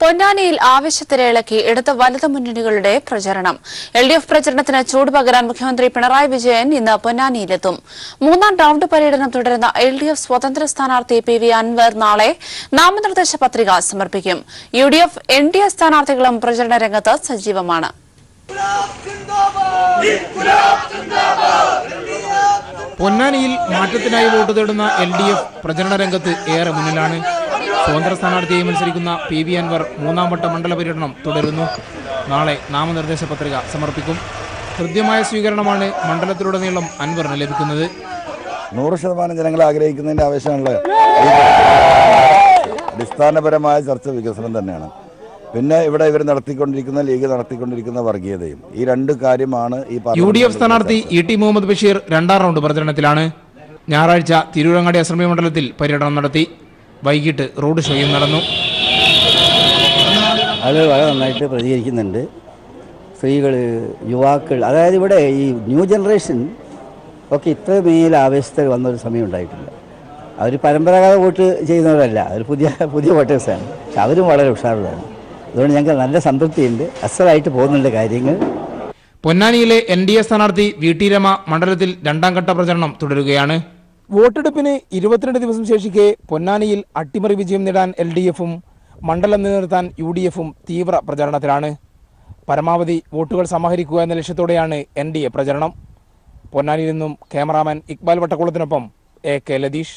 പൊന്നാനിയിൽ ആവേശത്തിരയിളക്കി ഇടത് വലത് മുന്നണികളുടെ പ്രചരണം. എൽ ഡി എഫ് പ്രചരണത്തിന് ചൂട് പകരാൻ മുഖ്യമന്ത്രി പിണറായി വിജയൻ ഇന്ന് പൊന്നാനിയിലെത്തും. മൂന്നാം റൌണ്ട് പര്യടനം തുടരുന്ന എൽ ഡി എഫ് സ്വതന്ത്ര സ്ഥാനാർത്ഥി പി വി അൻവർ നാളെ നാമനിർദ്ദേശ പത്രിക സമർപ്പിക്കും. U D F N D A സ്ഥാനാർത്ഥികളും പ്രചരണ രംഗത്ത് സജീവമാണ്. പൊന്നാനിയിൽ മാറ്റത്തിനായി വോട്ട് തേടുന്ന എൽ ഡി എഫ് പ്രചരണ രംഗത്ത് ഏറെ മുന്നിലാണ്. സ്വതന്ത്ര സ്ഥാനാർത്ഥിയായി മത്സരിക്കുന്ന പി വി അൻവർ മൂന്നാം വട്ട മണ്ഡല പര്യടനം തുടരുന്നു. നാളെ നാമനിർദ്ദേശ പത്രിക സമർപ്പിക്കും. ഹൃദ്യമായ സ്വീകരണമാണ് മണ്ഡലത്തിലുടനീളം അൻവറിന് ലഭിക്കുന്നത്. നൂറ് ശതമാനം ജനങ്ങൾ ആഗ്രഹിക്കുന്നതിന്റെ ആവശ്യമുള്ള അടിസ്ഥാനപരമായ ചർച്ച വികസനം തന്നെയാണ്. പിന്നെ ഇവിടെ ഇവർ നടത്തിക്കൊണ്ടിരിക്കുന്ന ലീഗ് നടത്തിക്കൊണ്ടിരിക്കുന്ന വർഗീയതയും. ഈ രണ്ട് കാര്യമാണ് ഈ യു ഡി എഫ് സ്ഥാനാർത്ഥി ഇ ടി മുഹമ്മദ് ബഷീർ രണ്ടാം റൗണ്ട് പ്രചരണത്തിലാണ്. ഞായറാഴ്ച തിരൂരങ്ങാടി അസംബ്ലി മണ്ഡലത്തിൽ പര്യടനം നടത്തി. വൈകിട്ട് റോഡ് ഷോയും നടന്നു. അത് വളരെ നന്നായിട്ട് പ്രതികരിക്കുന്നുണ്ട്. സ്ത്രീകൾ യുവാക്കൾ അതായത് ഇവിടെ ഈ ന്യൂ ജനറേഷൻ ഒക്കെ ഇത്രമേൽ ആവേശത്തിൽ വന്നൊരു സമയം ഉണ്ടായിട്ടില്ല. അവർ പരമ്പരാഗത വോട്ട് ചെയ്യുന്നവരല്ല അവർ പുതിയ പുതിയ വോട്ടേഴ്സാണ്. പക്ഷെ അവരും വളരെ ഉഷാറുള്ളതാണ്. അതുകൊണ്ട് ഞങ്ങൾക്ക് നല്ല സംതൃപ്തിയുണ്ട്. അസലായിട്ട് പോകുന്നുണ്ട് കാര്യങ്ങൾ. പൊന്നാനിയിലെ എൻ ഡി എ സ്ഥാനാർത്ഥി വി ടി രമ മണ്ഡലത്തിൽ രണ്ടാം ഘട്ട പ്രചരണം തുടരുകയാണ്. വോട്ടെടുപ്പിന് ഇരുപത്തിരണ്ട് ദിവസം ശേഷിക്കെ പൊന്നാനിയിൽ അട്ടിമറി വിജയം നേടാൻ എൽ ഡി എഫും മണ്ഡലം നിലനിർത്താൻ യു ഡി എഫും തീവ്ര പ്രചാരണത്തിലാണ്. പരമാവധി വോട്ടുകൾ സമാഹരിക്കുക എന്ന ലക്ഷ്യത്തോടെയാണ് എൻ ഡി എ പ്രചരണം. പൊന്നാനിയിൽ നിന്നും ക്യാമറാമാൻ ഇക്ബാൽ വട്ടക്കുളത്തിനൊപ്പം എ കെ ലതീഷ്.